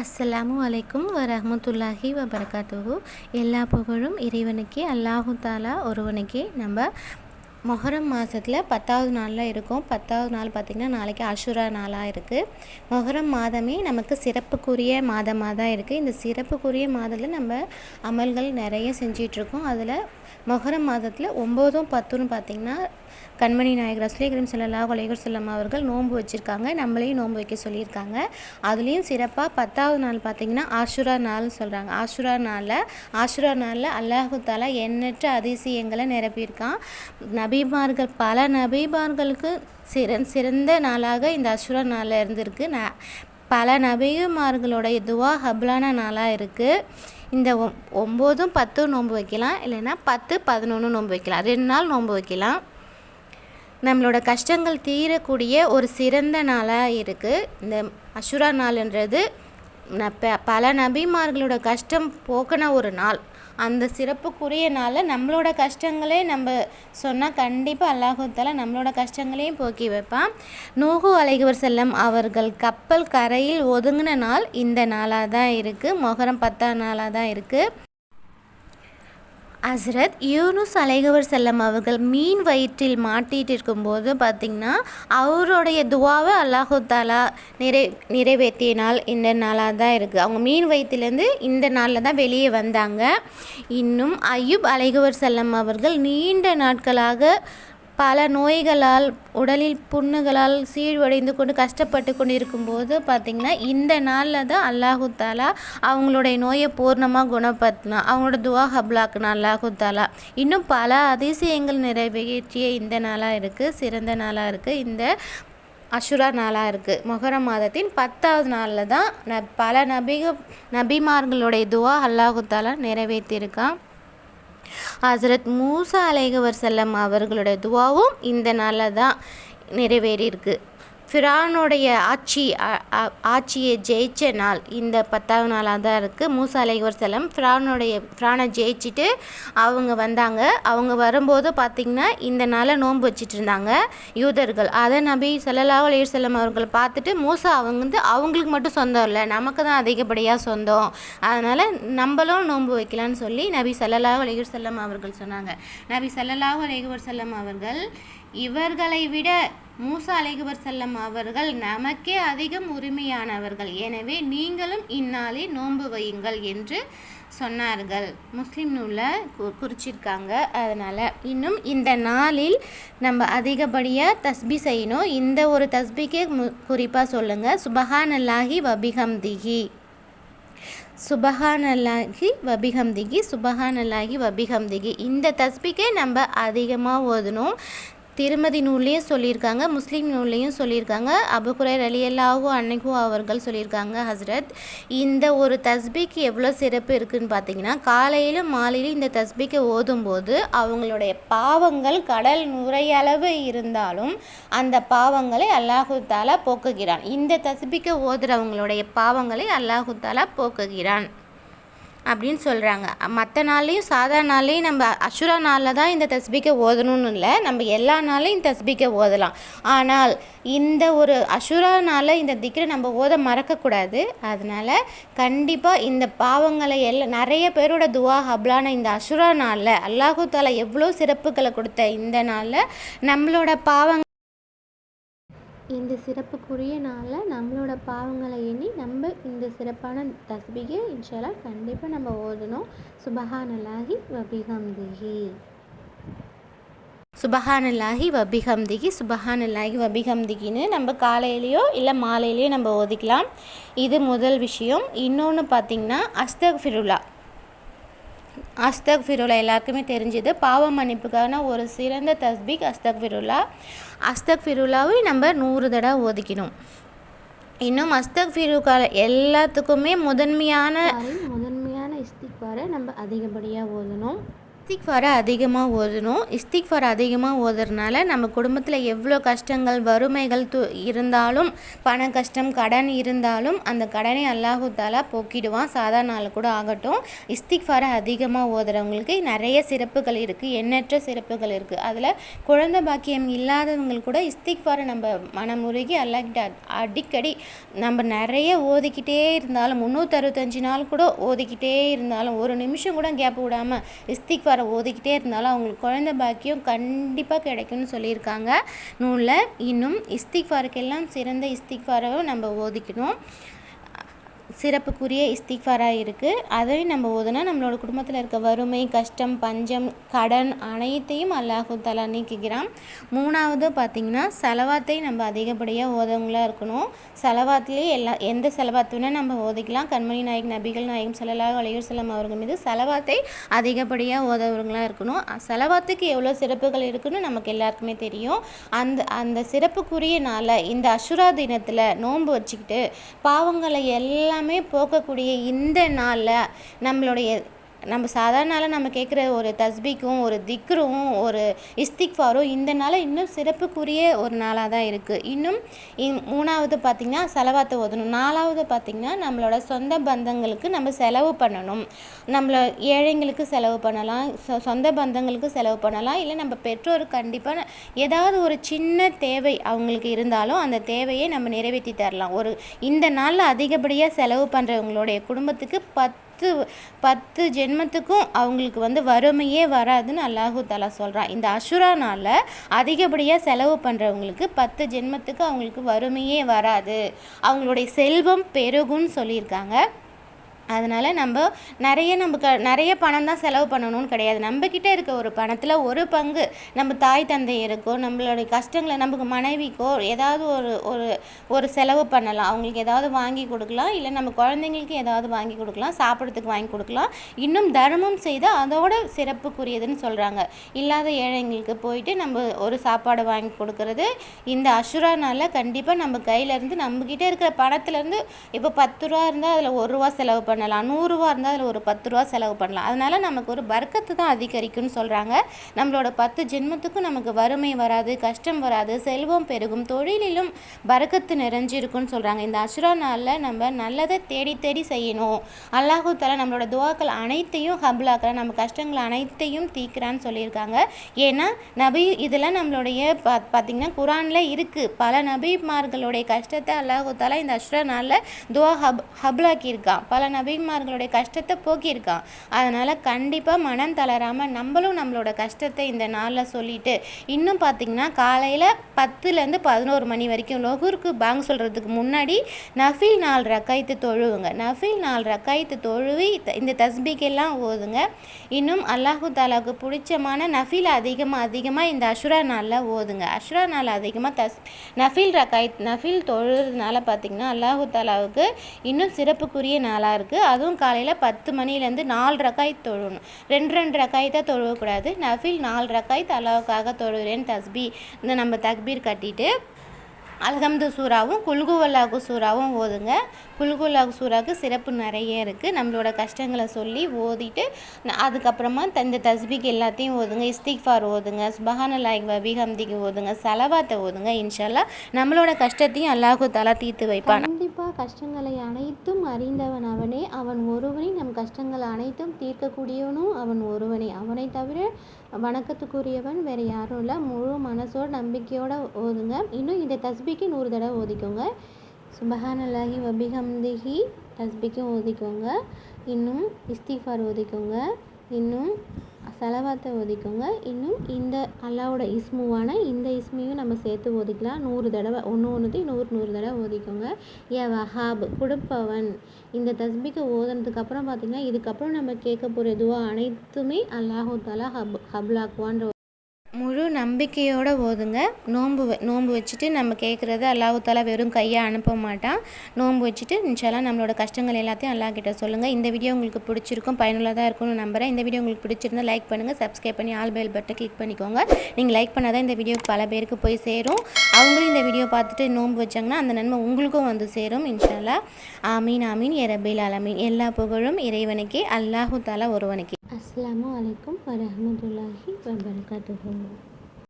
அஸ்ஸலாமு அலைக்கும் வரமத்துல்லாஹி வபரகாத்துஹு எல்லா புகழும் இறைவனுக்கே அல்லாஹு தாலா ஒருவனுக்கே நம்ம மொஹரம் மாதத்தில் பத்தாவது நாளில் இருக்கும். பத்தாவது நாள் பார்த்திங்கன்னா நாளைக்கு அஷுரா நாளாக இருக்குது மொஹரம் மாதமே நமக்கு சிறப்புக்குரிய மாதமாக தான் இருக்குது இந்த சிறப்புக்குரிய மாதத்தில் நம்ம அமல்கள் நிறைய செஞ்சிகிட்ருக்கோம் அதில் மொஹரம் மாதத்தில் ஒம்போதும் பத்துன்னு பார்த்திங்கன்னா கண்மணி நாயகர் அஸ்லீகரம் கரீம் ஸல்லல்லாஹு அலைஹி அவர்கள் நோன்பு வச்சுருக்காங்க. நம்மளையும் நோன்பு வைக்க சொல்லியிருக்காங்க. அதுலேயும் சிறப்பாக பத்தாவது நாள் பார்த்திங்கன்னா ஆஷுரா நாள்னு சொல்கிறாங்க ஆஷுரா நாளில் ஆஷுரா நாளில் அல்லாஹு தாலா எண்ணற்ற அதிசயங்களை நிரப்பியிருக்கான். நபிமார்கள் பல நபிமார்களுக்கு சிறந் சிறந்த நாளாக இந்த அசுர நாளில் இருந்திருக்கு. ந பல நபிமார்களுடைய துவா ஹப்லான நாளாக இருக்குது இந்த ஒ ஒம்போதும் பத்தும் நோன்பு வைக்கலாம். இல்லைன்னா பத்து பதினொன்று நோன்பு வைக்கலாம். ரெண்டு நாள் நோன்பு வைக்கலாம். நம்மளோட கஷ்டங்கள் தீரக்கூடிய ஒரு சிறந்த நாளாக இருக்குது இந்த அஷுரா நாள்ன்றது. ந ப பல நபிமார்களோட கஷ்டம் போக்கின ஒரு நாள். அந்த சிறப்புக்குரிய நாளில் நம்மளோட கஷ்டங்களே நம்ம சொன்னால் கண்டிப்பாக அல்லாஹூத்தால நம்மளோட கஷ்டங்களையும் போக்கி வைப்பான். நூகு அலைகுவர் செல்லம் அவர்கள் கப்பல் கரையில் ஒதுங்கின நாள் இந்த நாளாக தான் இருக்குது மொகரம் பத்தாம் நாளாக தான் இருக்குது அஸ்ரத் யூனுஸ் அலைகவர் செல்லம் அவர்கள் மீன் வயிற்றில் மாட்டிகிட்டு இருக்கும்போது பார்த்திங்கன்னா அவருடைய துவாவை அல்லாஹு தாலா நிறை நிறைவேற்றிய நாள் இந்த நாளாக தான் இருக்குது அவங்க மீன் வயிற்றுலேருந்து இந்த நாளில் தான் வெளியே வந்தாங்க. இன்னும் ஐயூப் அலைகவர் செல்லம் அவர்கள் நீண்ட நாட்களாக பல நோய்களால் உடலில் புண்ணுகளால் சீழ்வடைந்து கொண்டு கஷ்டப்பட்டு கொண்டு இருக்கும்போது பார்த்திங்கன்னா இந்த நாளில் தான் அல்லாஹு தாலா அவங்களுடைய நோயை பூர்ணமாக குணப்படுத்தினா அவங்களோட துவா ஹப்லாக்குனா அல்லாஹு தாலா. இன்னும் பல அதிசயங்கள் நிறைவேற்றிய இந்த நாளாக இருக்குது சிறந்த நாளாக இருக்குது இந்த அஷுரா நாளாக இருக்குது மொஹரம் மாதத்தின் பத்தாவது நாளில் தான் ந பல நபிக நபிமார்களுடைய துவா அல்லாஹு தாலா நிறைவேற்றியிருக்கான். ஹசரத் மூசா அலைகவர் செல்லம் அவர்களுடைய துவாவும் இந்த நாளில் தான் நிறைவேறியிருக்கு. ஃபிரானுடைய ஆட்சி ஆட்சியை ஜெயிச்ச நாள் இந்த பத்தாவது நாளாக தான் இருக்குது மூசா அலைகவர் செல்லம் ஃபிரானுடைய ஃபிரானை ஜெயிச்சுட்டு அவங்க வந்தாங்க. அவங்க வரும்போது பார்த்திங்கன்னா இந்த நாளை நோன்பு வச்சுட்டு இருந்தாங்க யூதர்கள். அதை நபி சல்லல்லாஹு அலைஹி செல்லம் அவர்கள் பார்த்துட்டு மூசா அவங்க வந்து அவங்களுக்கு மட்டும் சொந்தம் இல்லை. நமக்கு தான் அதிகப்படியாக சொந்தம். அதனால் நம்மளும் நோன்பு வைக்கலான்னு சொல்லி நபி சல்லல்லாஹு அலைஹி செல்லம் அவர்கள் சொன்னாங்க. நபி சல்லல்லாஹு அலைஹி செல்லம் அவர்கள் இவர்களை விட மூசா அலைகுவர் செல்லம் அவர்கள் நமக்கே அதிகம் உரிமையானவர்கள். எனவே நீங்களும் இந்நாளை நோன்பு வையுங்கள் என்று சொன்னார்கள். முஸ்லீம் நூலில் கு குறிச்சிருக்காங்க. அதனால் இன்னும் இந்த நாளில் நம்ம அதிகப்படியாக தஸ்பி செய்யணும். இந்த ஒரு தஸ்பிக்கே மு குறிப்பாக சொல்லுங்கள் சுபஹான் அல்லாஹி வபிகம் திகி சுபஹான் அல்லாஹி வபிஹம்திகி சுபஹான் அல்லாஹி வபிஹம்திகி இந்த தஸ்பிக்கே நம்ம அதிகமாக ஓதணும். திருமதி நூல்லையும் சொல்லியிருக்காங்க முஸ்லீம் நூல்லையும் சொல்லியிருக்காங்க அபுகுரை ரலியல்லாஹும் அன்னைக்கும் அவர்கள் சொல்லியிருக்காங்க ஹஸ்ரத். இந்த ஒரு தஸ்பிக்கு எவ்வளோ சிறப்பு இருக்குதுன்னு பார்த்தீங்கன்னா காலையிலும் மாலையிலும் இந்த தஸ்பிக்கை ஓதும்போது அவங்களுடைய பாவங்கள் கடல் நுரையளவு இருந்தாலும் அந்த பாவங்களை அல்லாஹு தாலா போக்குகிறான். இந்த தஸ்பிக்கை ஓதுறவங்களுடைய பாவங்களை அல்லாஹு தாலா போக்குகிறான். அப்படின்னு சொல்கிறாங்க மற்ற நாள்லேயும் சாதாரண நாள்லேயும் நம்ம அஷுரா நாளில் தான் இந்த தஸ்பிக்கை ஓதணும்னு இல்லை. நம்ம எல்லா நாளையும் இந்த தஸ்பிக்கை ஓதலாம். ஆனால் இந்த ஒரு அஷுரா நாளில் இந்த திக்கரை நம்ம ஓத மறக்கக்கூடாது. அதனால் கண்டிப்பாக இந்த பாவங்களை எல்லாம் நிறைய பேரோட துவா ஹப்லான இந்த அஷுரா நாளில் அல்லாஹு தாலா எவ்வளோ சிறப்புகளை கொடுத்த இந்த நாளில் நம்மளோட பாவங்கள் இந்த சிறப்புக்குரிய நாளில் நம்மளோட பாவங்களை எண்ணி நம்ம இந்த சிறப்பான தஸ்பிகை இன்ஷால்லா கண்டிப்பாக நம்ம ஓதணும். சுபஹானல்லாஹி வபிஹம்திஹி. சுபஹானல்லாஹி வபிஹம்திகி சுபஹானல்லாஹி வபிஹம்திகின்னு நம்ம காலையிலையோ இல்லை மாலையிலையோ நம்ம ஓதிக்கலாம். இது முதல் விஷயம். இன்னொன்று பார்த்திங்கன்னா அஸ்தக் ஃபிருல்லா அஸ்தக் ஃபிருலா எல்லாருக்குமே தெரிஞ்சது. பாவ மன்னிப்புக்கான ஒரு சிறந்த தஸ்பிக் அஸ்தக் ஃபிருலா அஸ்தக் ஃபிருல்லாவை நம்ம நூறு தடவை ஒதுக்கணும் இன்னும் அஸ்தக் ஃபிருகா எல்லாத்துக்குமே முதன்மையான முதன்மையான இஸ்திக்வாரை நம்ம அதிகப்படியாக ஓதணும். இஸ்திக்ஃபாரை அதிகமாக ஓதணும். இஸ்திக்ஃபார் அதிகமாக ஓதுறதுனால நம்ம குடும்பத்தில் எவ்வளோ கஷ்டங்கள் வறுமைகள் து இருந்தாலும் பண கஷ்டம் கடன் இருந்தாலும் அந்த கடனை அல்லாஹு தாலா போக்கிடுவான். சாதா நாள் கூட ஆகட்டும். இஸ்திக்ஃபாரை அதிகமாக ஓதுறவங்களுக்கு நிறைய சிறப்புகள் இருக்குது எண்ணற்ற சிறப்புகள் இருக்குது அதில் குழந்தை பாக்கியம் இல்லாதவங்களுக்கு கூட இஸ்திக்ஃபாரை நம்ம மனமுருகி அல்லாக்கிட்ட அடிக்கடி நம்ம நிறைய ஓதிக்கிட்டே இருந்தாலும் முந்நூற்றறுபத்தஞ்சு நாள் கூட ஓதிக்கிட்டே இருந்தாலும் ஒரு நிமிஷம் கூட கேப் விடாமல் இஸ்திக்ஃபார் ஓதிக்கிட்டே இருந்தாலும் அவங்களுக்கு குழந்தை பாக்கியம் கண்டிப்பாக கிடைக்கும்னு சொல்லியிருக்காங்க. நூலில் இன்னும் இஸ்திக்ஃபாருக்கெல்லாம் சிறந்த இஸ்திக்ஃபாரை நம்ம ஓதிக்கணும். சிறப்புக்குரிய இஸ்திக்ஃபாராக இருக்குது அதையும் நம்ம ஓதுனா நம்மளோட குடும்பத்தில் இருக்க வறுமை கஷ்டம் பஞ்சம் கடன் அனைத்தையும் அல்லாஹு தலா நீக்குகிறான். மூணாவது பார்த்திங்கன்னா செலவாத்தை நம்ம அதிகப்படியாக ஓதவங்களாக இருக்கணும். செலவாத்துலேயே எல்லா எந்த செலவாத்து வேணால் நம்ம ஓதிக்கலாம். கண்மணி நாயக் நபிகள் நாயகம் செல்லலாக அலைஹி செல்லம் அவர்கள் மீது செலவாத்தை அதிகப்படியாக ஓதவங்களாக இருக்கணும். செலவாத்துக்கு எவ்வளோ சிறப்புகள் இருக்குன்னு நமக்கு எல்லாருக்குமே தெரியும். அந்த அந்த சிறப்புக்குரிய நாளை இந்த அசுரா தினத்தில் நோன்பு வச்சுக்கிட்டு பாவங்களை எல்லாம் போக்கக்கூடிய இந்த நாளில் நம்மளுடைய நம்ம சாதாரண நாளில் நம்ம கேட்குற ஒரு தஸ்பிக்கும் ஒரு திக்ரும் ஒரு இஸ்திக்ஃபாரும் இந்த நாளை இன்னும் சிறப்புக்குரிய ஒரு நாளாக தான் இருக்குது இன்னும் இ- மூணாவது பார்த்திங்கன்னா செலவாத்தை ஓதணும். நாலாவது பார்த்திங்கன்னா நம்மளோட சொந்த பந்தங்களுக்கு நம்ம செலவு பண்ணணும். நம்மள ஏழைங்களுக்கு செலவு பண்ணலாம். சொந்த பந்தங்களுக்கு செலவு பண்ணலாம். இல்லை நம்ம பெற்றோர் கண்டிப்பாக ஏதாவது ஒரு சின்ன தேவை அவங்களுக்கு இருந்தாலும் அந்த தேவையை நம்ம நிறைவேற்றி தரலாம். ஒரு இந்த நாளில் அதிகப்படியாக செலவு பண்ணுறவங்களுடைய குடும்பத்துக்கு பத்து பத்து பத்து ஜென்மத்துக்கும் அவங்களுக்கு வந்து வறுமையே வராதுன்னு அல்லாஹு தாலா சொல்கிறான் இந்த அஷுரானால் அதிகப்படியாக செலவு பண்ணுறவங்களுக்கு பத்து ஜென்மத்துக்கு அவங்களுக்கு வறுமையே வராது. அவங்களுடைய செல்வம் பெருகும்னு சொல்லியிருக்காங்க. அதனால் நம்ம நிறைய நம்ம க நிறைய பணம் தான் செலவு பண்ணணும்னு கிடையாது. நம்மக்கிட்ட இருக்க ஒரு பணத்தில் ஒரு பங்கு நம்ம தாய் தந்தையருக்கோ நம்மளுடைய கஷ்டங்களை நமக்கு மனைவிக்கோ ஏதாவது ஒரு ஒரு ஒரு செலவு பண்ணலாம். அவங்களுக்கு ஏதாவது வாங்கி கொடுக்கலாம். இல்லை நம்ம குழந்தைங்களுக்கு ஏதாவது வாங்கி கொடுக்கலாம். சாப்பிட்றதுக்கு வாங்கி கொடுக்கலாம். இன்னும் தர்மம் செய்து அதோட சிறப்புக்குரியதுன்னு சொல்கிறாங்க இல்லாத ஏழைங்களுக்கு போயிட்டு நம்ம ஒரு சாப்பாடு வாங்கி கொடுக்கறது இந்த அசுரானால் கண்டிப்பாக நம்ம கையிலேருந்து நம்மக்கிட்ட இருக்கிற பணத்துலேருந்து இப்போ பத்து ரூபா இருந்தால் அதில் ஒரு ரூபா செலவு பண்ணலாம். நூறுரூவா இருந்தால் அதில் ஒரு பத்து ரூபா செலவு பண்ணலாம். அதனால் நமக்கு ஒரு பர்க்கத்து தான் அதிகரிக்கும்னு சொல்கிறாங்க நம்மளோட பத்து ஜென்மத்துக்கும் நமக்கு வறுமை வராது கஷ்டம் வராது செல்வம் பெருகும் தொழிலிலும் பறக்கத்து நிறைஞ்சிருக்குன்னு சொல்கிறாங்க இந்த அசுரா நாளில் நம்ம நல்லதை தேடி தேடி செய்யணும். அல்லாஹு தஆலா நம்மளோட துவாக்கள் அனைத்தையும் ஹபுலாக்குறான். நம்ம கஷ்டங்கள் அனைத்தையும் தீர்க்கிறான்னு சொல்லியிருக்காங்க. ஏன்னா நபி இதெல்லாம் நம்மளுடைய பா பார்த்திங்கன்னா குரானில் இருக்குது பல நபிமார்களுடைய கஷ்டத்தை அல்லாஹு தலா இந்த அஷ்ரா நாளில் துவா ஹப் ஹப்லாக்கியிருக்கான். பல நபி நபிமார்களுடைய கஷ்டத்தை போக்கியிருக்கான். அதனால் கண்டிப்பாக மனம் தளராமல் நம்மளும் நம்மளோட கஷ்டத்தை இந்த நாளில் சொல்லிட்டு இன்னும் பார்த்திங்கன்னா காலையில் பத்துலேருந்து பதினோரு மணி வரைக்கும் லொஹூருக்கு பாங் சொல்கிறதுக்கு முன்னாடி நஃபில் நாலு ரக்காய்த்து தொழுவுங்க. நஃபில் நாலு ரக்காய்த்து தொழுவி த- இந்த தஸ்பீக்கெல்லாம் ஓதுங்க. இன்னும் அல்லாஹு தாலாவுக்கு பிடிச்சமான நஃபில் அதிகமாக அதிகமாக இந்த அஷுரா நாளில் ஓதுங்க. அஷுரா நாள் அதிகமாக தஸ் நஃபில் ரக்காய்த் நஃபில் தொழுறதுனால பார்த்திங்கன்னா அல்லாஹு தாலாவுக்கு இன்னும் சிறப்புக்குரிய நாளாக இருக்குது அதுவும் காலையில் பத்து மணிலேருந்து நாலு ரக்காய் தொழணும். ரெண்டு ரெண்டு ரக்காய்த்தாக தொழுவக்கூடாது நஃபில் நாலு ரக்காய் அல்லாவுக்காக தொழுகிறேன் தஸ்பி. இந்த நம்ம தக்பீர் கட்டிட்டு அல்ஹம்து சூறாவும் குல்குவல்லாகு சூறாவும் ஓதுங்க. குல்குவல்லாகு சூறாவுக்கு சிறப்பு நிறைய இருக்குது நம்மளோட கஷ்டங்களை சொல்லி ஓதிட்டு அதுக்கப்புறமா த- இந்த தஸ்பீக் எல்லாத்தையும் ஓதுங்க. இஸ்திக்ஃபார் ஓதுங்க. சுபஹானல்லாஹி வபி ஹம்திக்கு ஓதுங்க. செலவாத்தை ஓதுங்க. இன்ஷால்லா நம்மளோட கஷ்டத்தையும் அல்லாஹு தலா தீர்த்து வைப்பான். கண்டிப்பாக கஷ்டங்களை அனைத்தும் அறிந்தவன் அவனே. அவன் ஒருவனே நம் கஷ்டங்கள் அனைத்தும் தீர்க்கக்கூடியவனும் அவன் ஒருவனே. அவனை தவிர வணக்கத்துக்குரியவன் வேறு யாரும் இல்லை. முழு மனசோட நம்பிக்கையோடு ஓதுங்க. இன்னும் இந்த தஸ்பிக்கு நூறு தடவை ஓதிக்கோங்க. சுபஹானல்லாஹி வபிஹம்திஹி தஸ்பிக்கும் ஓதிக்கோங்க. இன்னும் இஸ்திஃபார் ஓதிக்கோங்க. இன்னும் செலவாத்தை ஒதுக்குங்க. இன்னும் இந்த அல்லாவோட இஸ்முவான இந்த இஸ்மையும் நம்ம சேர்த்து ஒதுக்கலாம். நூறு தடவை ஒன்று ஒன்றுத்தையும் நூறு நூறு தடவை ஒதுக்குங்க. ஏ வஹாப் கொடுப்பவன். இந்த தஸ்பிக்கு ஓதுனதுக்கு அப்புறம் பார்த்திங்கன்னா இதுக்கப்புறம் நம்ம கேட்க போகிற எதுவோ அனைத்துமே அல்லாஹு தாலா ஹப் ஹப்லாக்குவான்ற நம்பிக்கையோடு ஓதுங்க. நோன்பு வ- நோன்பு வச்சுட்டு நம்ம கேட்குறது அல்லாஹால வெறும் கையாக அனுப்ப மாட்டான். நோன்பு வச்சுட்டு நிச்சயம் நம்மளோட கஷ்டங்கள் எல்லாத்தையும் அல்லாஹ் கிட்ட சொல்லுங்கள் இந்த வீடியோ உங்களுக்கு பிடிச்சிருக்கும் பயனுள்ளதாக இருக்கும்னு நம்புகிறேன் இந்த வீடியோ உங்களுக்கு பிடிச்சிருந்தா லைக் பண்ணுங்கள் சப்ஸ்கிரைப் பண்ணி ஆல் பெல் பட்டை கிளிக் பண்ணிக்கோங்க. நீங்கள் லைக் பண்ணால் தான் இந்த வீடியோ பல பேருக்கு போய் சேரும். அவங்களும் இந்த வீடியோ பார்த்துட்டு நோன்பு வச்சாங்கன்னா அந்த நன்மை உங்களுக்கும் வந்து சேரும் இன்ஷால்லா ஆமீன் ஆமீன். ஏ அலமீன் எல்லா புகழும் இறைவனுக்கே அல்லாஹு தாலா ஒருவனுக்கே. அஸ்லாம் வலைக்கம் வரமத்துல்லாஹி வபரகாத்துஹு.